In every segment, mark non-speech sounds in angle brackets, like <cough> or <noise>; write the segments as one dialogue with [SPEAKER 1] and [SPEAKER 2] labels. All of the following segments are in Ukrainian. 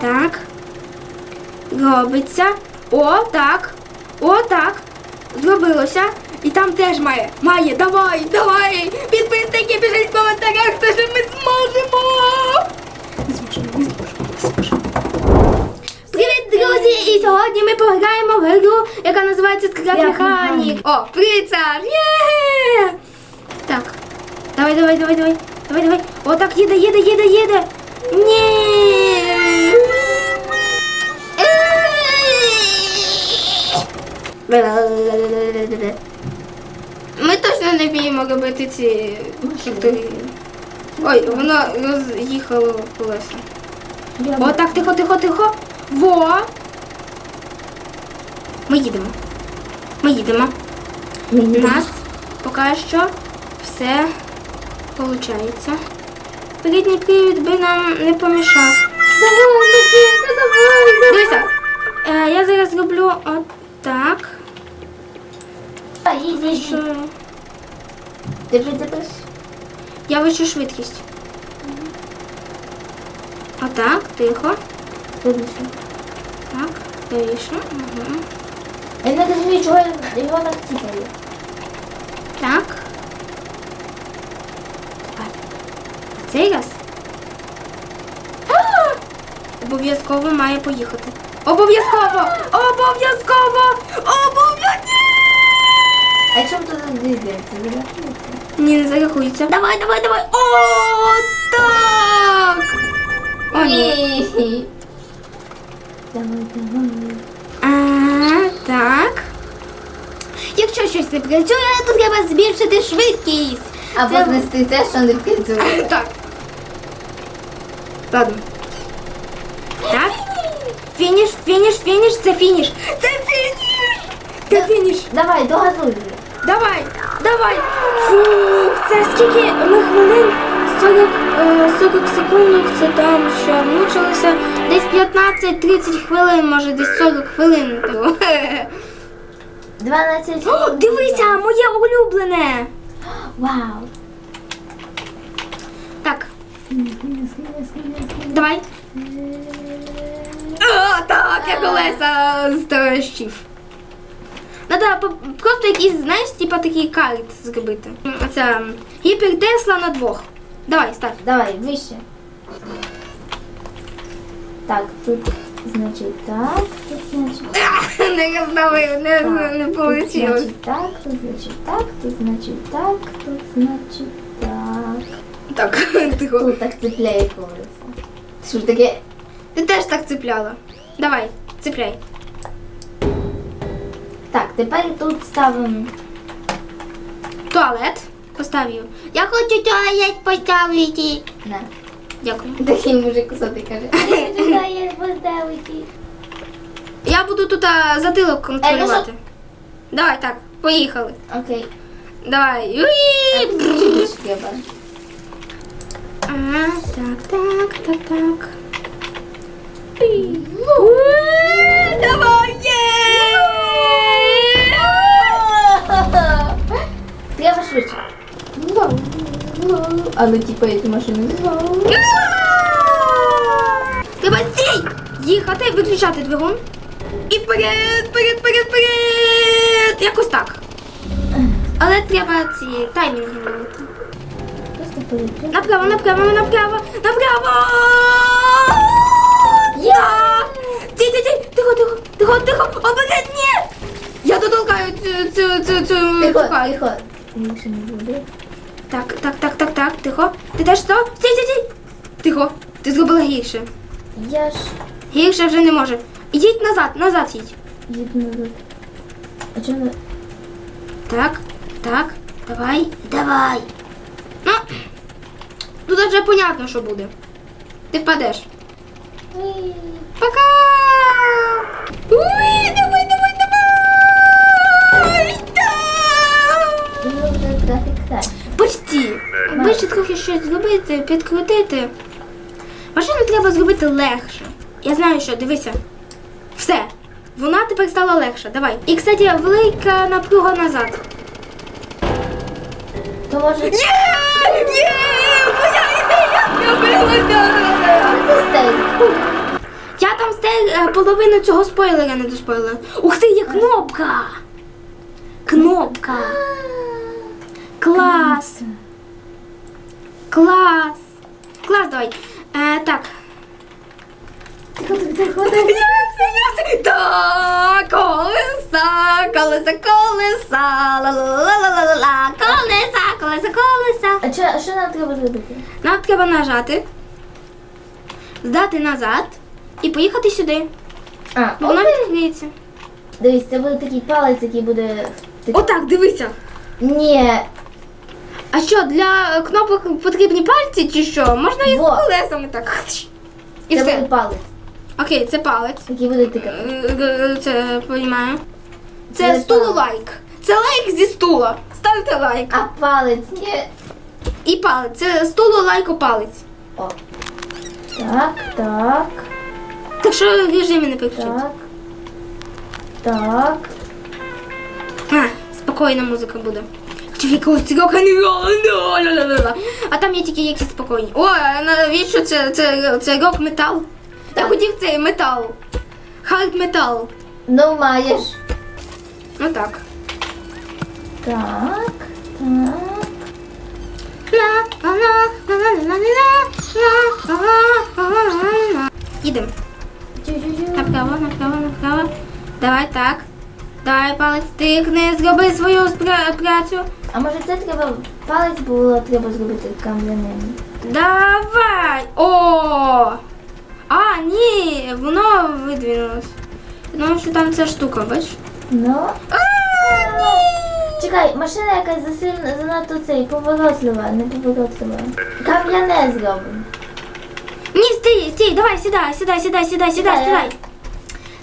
[SPEAKER 1] Так. Робиться. О, так. О, так. Зробилося. І там теж має. Має. Давай, давай. Підписники, пишіть в коментарях, що ми зможемо. Не зможемо, не зможемо, не зможемо. Привіт, друзі! І сьогодні ми пограємо в гру, яка називається Скраб
[SPEAKER 2] Скраб
[SPEAKER 1] Механік.
[SPEAKER 2] Механік.
[SPEAKER 1] О, прицар! Є! Так. Давай, давай, давай, давай. Давай, давай. О, так, їде, їде, їде, їде. Ні. Ми точно не вміємо робити ці штуки. Ой, воно роз'їхало колеса.
[SPEAKER 2] я
[SPEAKER 1] О, так, тихо, тихо, тихо. Во. Ми їдемо. Ми їдемо. У нас поки що все виходить. Передній привід би нам не помішав.
[SPEAKER 2] Давай, Макінка, давай,
[SPEAKER 1] Дивися, е, я зараз зроблю отак.
[SPEAKER 2] Їдь, Держи, держи.
[SPEAKER 1] я вищу швидкість. Отак, тихо.
[SPEAKER 2] Держи.
[SPEAKER 1] Так, тише. Угу.
[SPEAKER 2] Я не розумію, чого я його так цікавлю.
[SPEAKER 1] Так. Давай. А цей раз. Обов'язково має поїхати. Обов'язково! Обов'язково! Обов'язково!
[SPEAKER 2] А якщо тут дивиться, зарахується?
[SPEAKER 1] Ні, не зарахується. Давай, давай, давай. О, так! О, ні.
[SPEAKER 2] Давай, давай.
[SPEAKER 1] А, так. Якщо щось не працює, то треба збільшити швидкість.
[SPEAKER 2] Або
[SPEAKER 1] Це-
[SPEAKER 2] знести те, що не працює.
[SPEAKER 1] Так. Ладно. Так. Фініш, фініш, фініш, це фініш. Це фініш! Це фініш.
[SPEAKER 2] Давай, догазуй.
[SPEAKER 1] Давай, давай. Фух, це скільки ми хвилин? 40, е, 40 секунд, це там ще мучилися. Десь 15-30 хвилин, може десь 40 хвилин. <gasps> того.
[SPEAKER 2] 12
[SPEAKER 1] О, дивися, моє улюблене.
[SPEAKER 2] Вау.
[SPEAKER 1] Так, давай. О, так, я колеса. Надо по- просто якийсь, знаєш, типа такий карт зробити. Оця гіпер Тесла на двох. Давай, став.
[SPEAKER 2] Давай, вище. Так, тут, значить, так, тут, значить, <laughs>
[SPEAKER 1] Не розставив, не,
[SPEAKER 2] так.
[SPEAKER 1] не
[SPEAKER 2] Тут,
[SPEAKER 1] вийшло.
[SPEAKER 2] значить, так, тут, значить, так, тут, значить, так, тут, значить, так.
[SPEAKER 1] Так, <laughs> тихо.
[SPEAKER 2] Тут так цепляє колесо. Що ж таке?
[SPEAKER 1] Ти теж так цепляла. Давай, цепляй.
[SPEAKER 2] Тепер тут ставимо.
[SPEAKER 1] Туалет. Поставив. Я хочу туалет поставити.
[SPEAKER 2] На.
[SPEAKER 1] Дякую.
[SPEAKER 2] Такий мужик кусатий каже. «Я хочу <laughs> туалет поставити».
[SPEAKER 1] Я буду тут а, затилок
[SPEAKER 2] Е, ну
[SPEAKER 1] контролювати. Давай, так, поїхали.
[SPEAKER 2] Окей.
[SPEAKER 1] Давай. Уї!
[SPEAKER 2] тут.
[SPEAKER 1] Ага, так, так, так, так. Уї, Давай, є!
[SPEAKER 2] Треба швидше. А ну типа эти машини.
[SPEAKER 1] Треба стій! Їхати, виключати двигун. І вперед, вперед, вперед, вперед! Якось так. Але треба ці таймінги робити. Направо, направо, направо, направо! Я! Ті, ті, ті, тихо, тихо, тихо, тихо, обережно, ні! Я дотолкаю цю, цю, цю, цю, цю
[SPEAKER 2] не буде.
[SPEAKER 1] Так, так, так, так, так, тихо. Ти теж що? Стій, стій, стій. Тихо, ти зробила гірше.
[SPEAKER 2] Я ж
[SPEAKER 1] Гірше вже не може. Ідіть назад, назад їдь.
[SPEAKER 2] їду назад. А чому?
[SPEAKER 1] Так, так, давай, давай. Ну, тут вже понятно, що буде. Ти впадеш. Пока! Уй, давай, давай, давай! Да!
[SPEAKER 2] Вже.
[SPEAKER 1] Почти. Якби ще трохи щось зробити, підкрутити. Машину треба зробити легше. Я знаю, що, дивися. Все. Вона тепер стала легша. Давай. І, кстати, велика напруга назад.
[SPEAKER 2] То може
[SPEAKER 1] Є! Є! Моя ідея! Зробилася!
[SPEAKER 2] Стей.
[SPEAKER 1] е, половину цього спойлера не доспойлери. Ух ти, є кнопка! Кнопка! Клас! Клас! Клас, давай. Е, так. Так, колеса, колеса, колеса, ла-ла-ла-ла-ла-ла, колеса, колеса, колеса.
[SPEAKER 2] А що, що нам треба зробити?
[SPEAKER 1] Нам треба нажати, здати назад і поїхати сюди.
[SPEAKER 2] А,
[SPEAKER 1] Бо вона
[SPEAKER 2] окей.
[SPEAKER 1] відкриється.
[SPEAKER 2] Дивись, це буде такий палець, який буде.
[SPEAKER 1] Отак, дивися.
[SPEAKER 2] Ні,
[SPEAKER 1] А що, для кнопок потрібні пальці чи що? Можна з
[SPEAKER 2] Во.
[SPEAKER 1] колесами так. І
[SPEAKER 2] це
[SPEAKER 1] все.
[SPEAKER 2] буде палець,
[SPEAKER 1] Окей, це палець.
[SPEAKER 2] який буде тикати.
[SPEAKER 1] Е, е, Це понімаю. Це
[SPEAKER 2] Це
[SPEAKER 1] стулу
[SPEAKER 2] палець.
[SPEAKER 1] лайк. Це лайк зі стула. Ставте лайк.
[SPEAKER 2] А палець, ні.
[SPEAKER 1] І палець. Це стулу лайку палець.
[SPEAKER 2] О. Так, так,
[SPEAKER 1] Так що режимі не переключити.
[SPEAKER 2] так. Так.
[SPEAKER 1] А, спокійна музика буде. Чи якогось цього ла-ла-ла-ла. А там є тільки якісь спокійні. О, навіщо це, це, це рок метал? Я
[SPEAKER 2] Так.
[SPEAKER 1] хотів цей метал. Хард метал.
[SPEAKER 2] Ну маєш.
[SPEAKER 1] Ну так.
[SPEAKER 2] Так, так. Чу-чу-чу.
[SPEAKER 1] Направо, направо, направо. Давай так. Давай палець тикни, зроби свою працю.
[SPEAKER 2] А може це треба палець було треба зробити кам'яним?
[SPEAKER 1] Давай! О! А, ні, воно видвинулось. Ну, що там ця штука, бачиш?
[SPEAKER 2] Ну.
[SPEAKER 1] А, ні!
[SPEAKER 2] Чекай, машина якась засильна, занадто цей, поворотлива, не поворотлива. Кам'яне зробимо.
[SPEAKER 1] Ні, стій, стій, давай, сідай, сідай, сідай, сідай, сідай,
[SPEAKER 2] Сідай.
[SPEAKER 1] сідай.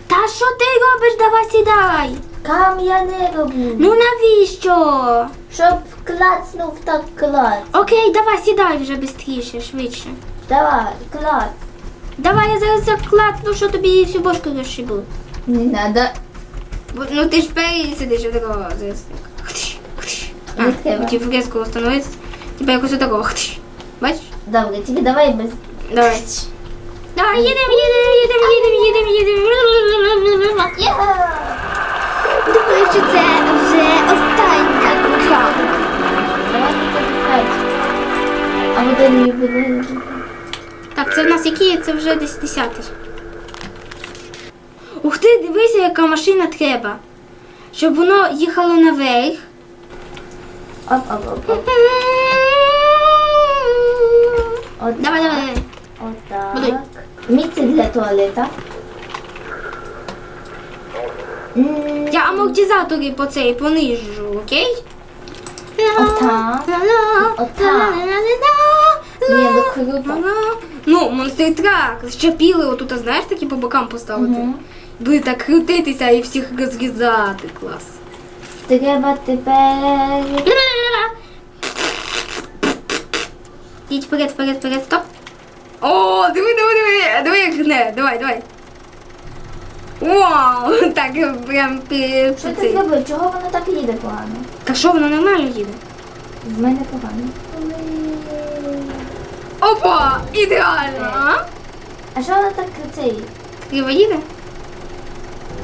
[SPEAKER 1] Та що ти робиш? Давай сідай.
[SPEAKER 2] Кам'яне роблю.
[SPEAKER 1] Ну навіщо?
[SPEAKER 2] Щоб клацнув так клац.
[SPEAKER 1] Окей, давай сідай вже швидше, швидше.
[SPEAKER 2] Давай, клац.
[SPEAKER 1] Давай я зараз закладну, що тобі всю бошку розшибу.
[SPEAKER 2] Не надо.
[SPEAKER 1] Ну ти ж впереді сидиш отакого зараз. А,
[SPEAKER 2] Не треба.
[SPEAKER 1] хотів резко встановитися. Типа якось отакого. Бачиш?
[SPEAKER 2] Добре, тільки давай без.
[SPEAKER 1] Давай. Давай, їдемо, їдемо, їдемо, їдемо, їдемо, їдемо. Думаю, що це вже остання крапка.
[SPEAKER 2] А буде не буде.
[SPEAKER 1] Так, це в нас які? Це вже десь десятий. Ух ти, дивися, яка машина треба. Щоб воно їхало наверх.
[SPEAKER 2] Оп, оп, оп, оп. От
[SPEAKER 1] Давай, давай, давай.
[SPEAKER 2] Отак.
[SPEAKER 1] Будуй.
[SPEAKER 2] Місце для туалета.
[SPEAKER 1] Я амортизатори по цей понижу, окей?
[SPEAKER 2] Отак. Отак. Ні, ну круто.
[SPEAKER 1] Ну, монстр трак. Ще піли отут, знаєш, такі по бокам поставити. Буде так крутитися і всіх розрізати. Клас.
[SPEAKER 2] Треба тепер.
[SPEAKER 1] Їдь вперед, вперед, вперед, стоп. О, диви, диви, диви, диви, як гне. Давай, давай. Вау, <laughs> так прям пі-
[SPEAKER 2] Що ти зробив? Чого воно так їде погано?
[SPEAKER 1] Та що, воно нормально їде?
[SPEAKER 2] З мене погано.
[SPEAKER 1] Опа, ідеально. а?
[SPEAKER 2] А що воно так цей?
[SPEAKER 1] Криво їде?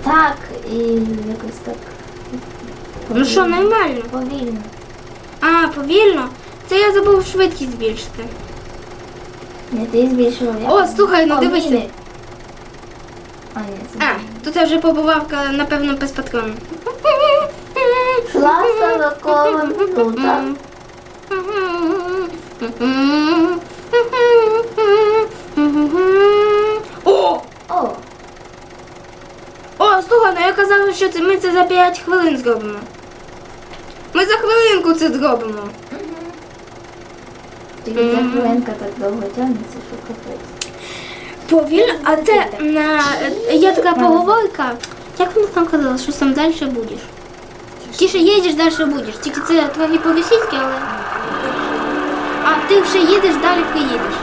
[SPEAKER 2] Так і якось так.
[SPEAKER 1] Ну що, нормально.
[SPEAKER 2] Повільно.
[SPEAKER 1] А, повільно. Це я забув швидкість збільшити.
[SPEAKER 2] Не ти збільшила. я
[SPEAKER 1] О, слухай, ну дивися.
[SPEAKER 2] міни. А.
[SPEAKER 1] Тут я вже побувавка, напевно, без патрону.
[SPEAKER 2] Шла сороковим тут.
[SPEAKER 1] О!
[SPEAKER 2] О,
[SPEAKER 1] О, слухай, ну я казала, що це, ми це за 5 хвилин зробимо. Ми за хвилинку це зробимо.
[SPEAKER 2] тільки ця хвилинка так довго тягнеться, що капець.
[SPEAKER 1] Повільно, а це на є така поговорка. Як вона там казала, що там далі будеш? Тише їдеш, далі будеш. Тільки це трохи по-російськи, але. А ти вже їдеш, далі приїдеш.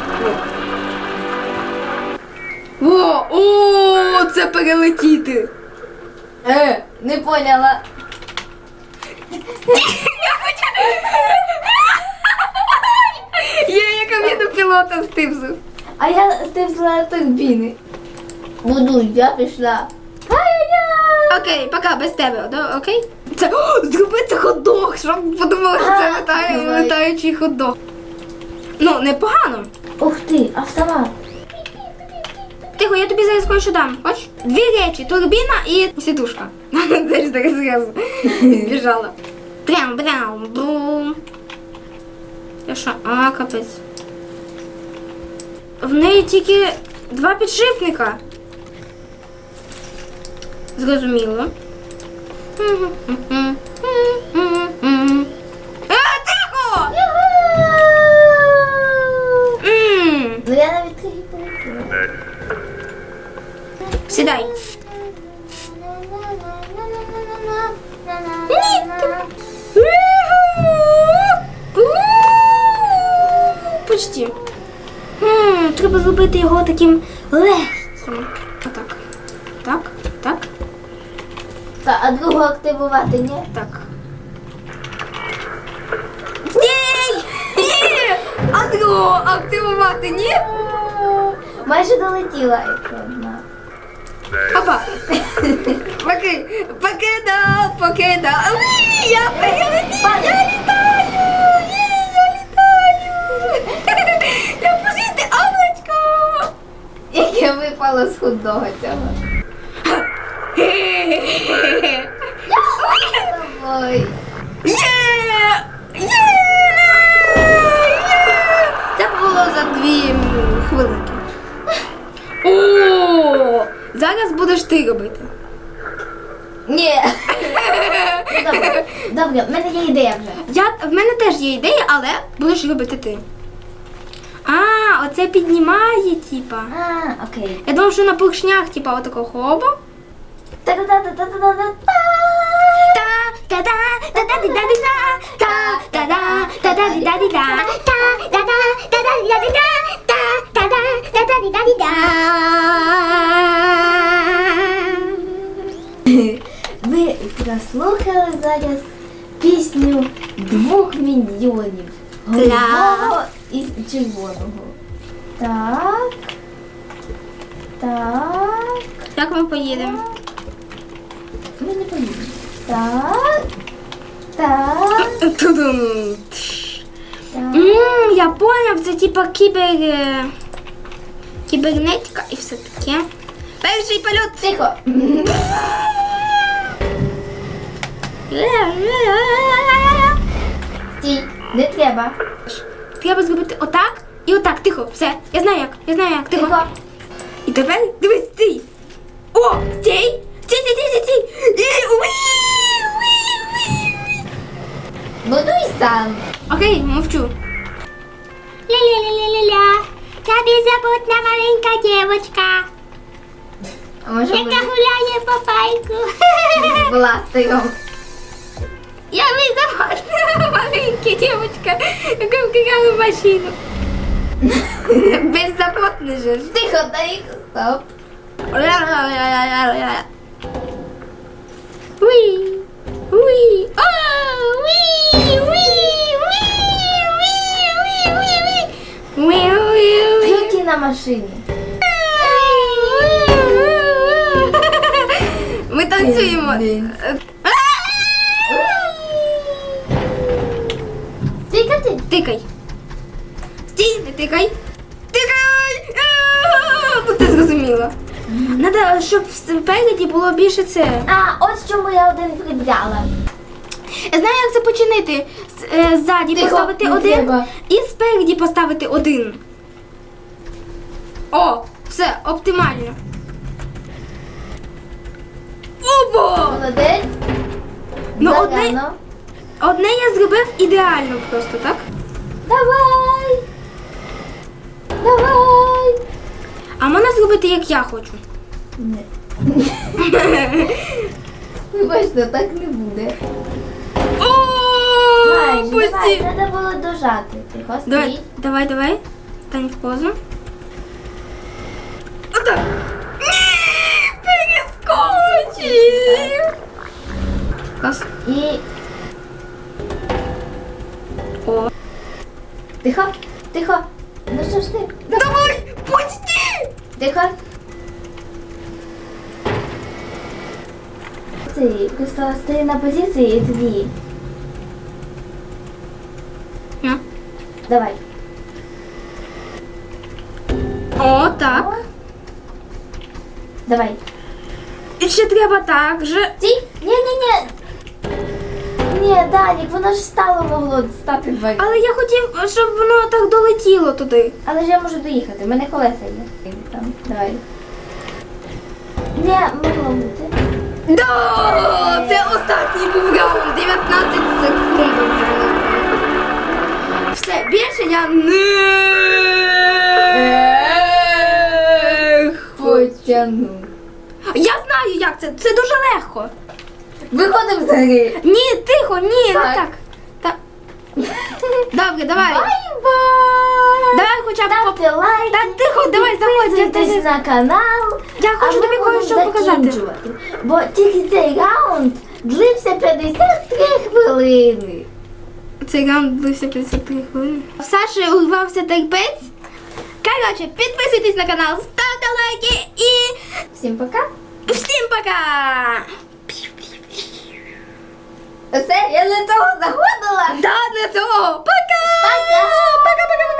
[SPEAKER 1] О, о, це перелетіти.
[SPEAKER 2] Е, не поняла.
[SPEAKER 1] Я як кабіну пілота стивзу.
[SPEAKER 2] А я стивзла турбіни. Буду, я пішла. Ай-яй-яй!
[SPEAKER 1] Окей, пока, без тебе, да? окей? Це о, зроби це хот-дог, щоб подумали, що це
[SPEAKER 2] А,
[SPEAKER 1] летає,
[SPEAKER 2] давай.
[SPEAKER 1] летаючий хот-дог. Ну, непогано.
[SPEAKER 2] Ух ти, автомат.
[SPEAKER 1] Тихо, я тобі зараз кое-що дам. Хочеш? Дві речі, турбіна і сідушка. <laughs> Теж так зразу <laughs> біжала. Прям, прям, бум. Я що? А, капець. В неї тільки два підшипника. Зрозуміло. А, тихо!
[SPEAKER 2] Ну я навіть.
[SPEAKER 1] Сідай. Треба зробити його таким легким. Отак. Так, так,
[SPEAKER 2] Та, а другу активувати, ні?
[SPEAKER 1] так. Стій! Ні! А другого активувати ні?
[SPEAKER 2] Майже долетіла, якщо одна.
[SPEAKER 1] Поки, покидав, покидав. Я
[SPEAKER 2] Випало з худого цього. Ой.
[SPEAKER 1] Є! Це було за дві хвилинки. О! Зараз будеш ти робити.
[SPEAKER 2] Ні. Ну, Добре, добре, в мене є ідея вже.
[SPEAKER 1] Я, в мене теж є ідея, але будеш робити ти. Оце піднімає, типа.
[SPEAKER 2] А, окей.
[SPEAKER 1] Я думав, що на поршнях, типа, отакого хоба. Та-да-ди-да-ди-да.
[SPEAKER 2] Ви прослухали зараз пісню двох мільйонів. Голубого і червоного. Так. Так.
[SPEAKER 1] Як ми поїдемо?
[SPEAKER 2] Ми не поїдемо. Так. Так.
[SPEAKER 1] Тудум.
[SPEAKER 2] Так.
[SPEAKER 1] Ммм, я поняв, це типа кібер... е, Кібернетика і все таке. Перший польот.
[SPEAKER 2] Тихо. Стій, не треба.
[SPEAKER 1] Треба зробити отак і отак. Тихо, все. Я знаю як. Я знаю як. Тихо. І тепер дивись стій. О, стій. Стій, стій, стій, стій. І уї, уї, уї.
[SPEAKER 2] Будуй сам.
[SPEAKER 1] Окей, мовчу. Ля-ля-ля-ля-ля-ля. Я беззаботна маленька дівчинка,
[SPEAKER 2] А може
[SPEAKER 1] яка
[SPEAKER 2] буде
[SPEAKER 1] гуляє по пайку.
[SPEAKER 2] з <laughs> властою.
[SPEAKER 1] Я беззаботна маленька дівчинка, яка вкидала в машину. Беззаботна же.
[SPEAKER 2] Тихо, дай стоп.
[SPEAKER 1] Уи, уи, о, уи, уи, уи, уи, уи, уи, уи, уи, уи.
[SPEAKER 2] Тільки на машині.
[SPEAKER 1] Ми танцюємо.
[SPEAKER 2] Ти.
[SPEAKER 1] Тикай. Тикай. Тикай! Ну ти зрозуміла. Надо, щоб спереді було більше це.
[SPEAKER 2] А, ось чому я один прибрала.
[SPEAKER 1] Знаю, як це починити. Е, Ззаді поставити один і спереді поставити один. О, все, оптимально. Опа!
[SPEAKER 2] Молодець.
[SPEAKER 1] Ну,
[SPEAKER 2] Зарано.
[SPEAKER 1] Одне я зробив ідеально просто, так?
[SPEAKER 2] Давай. Давай.
[SPEAKER 1] А можна зробити, як я хочу.
[SPEAKER 2] Не. <laughs> Бачите, так не буде.
[SPEAKER 1] О,
[SPEAKER 2] Майже, давай, треба було дожати. Тихо,
[SPEAKER 1] Давай,
[SPEAKER 2] стій.
[SPEAKER 1] давай, давай. Стань в позу. Отак. Ні, перескочив. Клас.
[SPEAKER 2] І
[SPEAKER 1] О.
[SPEAKER 2] тихо, тихо. Ну что ж ты,
[SPEAKER 1] Давай! Почти!
[SPEAKER 2] Дихай. Ты просто стої на позиции и тоді.
[SPEAKER 1] На.
[SPEAKER 2] Давай.
[SPEAKER 1] О, так.
[SPEAKER 2] Давай.
[SPEAKER 1] І ще треба так же.
[SPEAKER 2] Ті? Ні, ні, ні. Ні, Данік, воно ж стало могло стати два.
[SPEAKER 1] Але я хотів, щоб воно так долетіло туди.
[SPEAKER 2] Але ж я можу доїхати, в мене колеса є. Там, давай. Не могло бути.
[SPEAKER 1] Да! Це останній був раунд. 19 секунд. Все, більше я не
[SPEAKER 2] Потягну.
[SPEAKER 1] Я знаю, як це. Це дуже легко.
[SPEAKER 2] Виходимо з гри.
[SPEAKER 1] Ні, тихо, ні, не так. Так. <laughs> Добре, давай.
[SPEAKER 2] Бай-бай!
[SPEAKER 1] Давай хоча б поп-
[SPEAKER 2] Ставте лайки.
[SPEAKER 1] Та тихо, давай, заходь. я
[SPEAKER 2] Підписуйтесь
[SPEAKER 1] тебе-
[SPEAKER 2] на канал.
[SPEAKER 1] Я
[SPEAKER 2] а
[SPEAKER 1] хочу
[SPEAKER 2] ми
[SPEAKER 1] тобі
[SPEAKER 2] будемо
[SPEAKER 1] кое-що показати.
[SPEAKER 2] закінчувати. Бо тільки цей раунд длився 53 хвилини.
[SPEAKER 1] Цей раунд длився 53 хвилини. В Саші урвався терпець. Коротше, підписуйтесь на канал, ставте лайки і
[SPEAKER 2] Всім пока.
[SPEAKER 1] всім пока!
[SPEAKER 2] Sério? Eu não tô na
[SPEAKER 1] rua. Dá, Neto! Paca! Paca! Paca, paca, paca!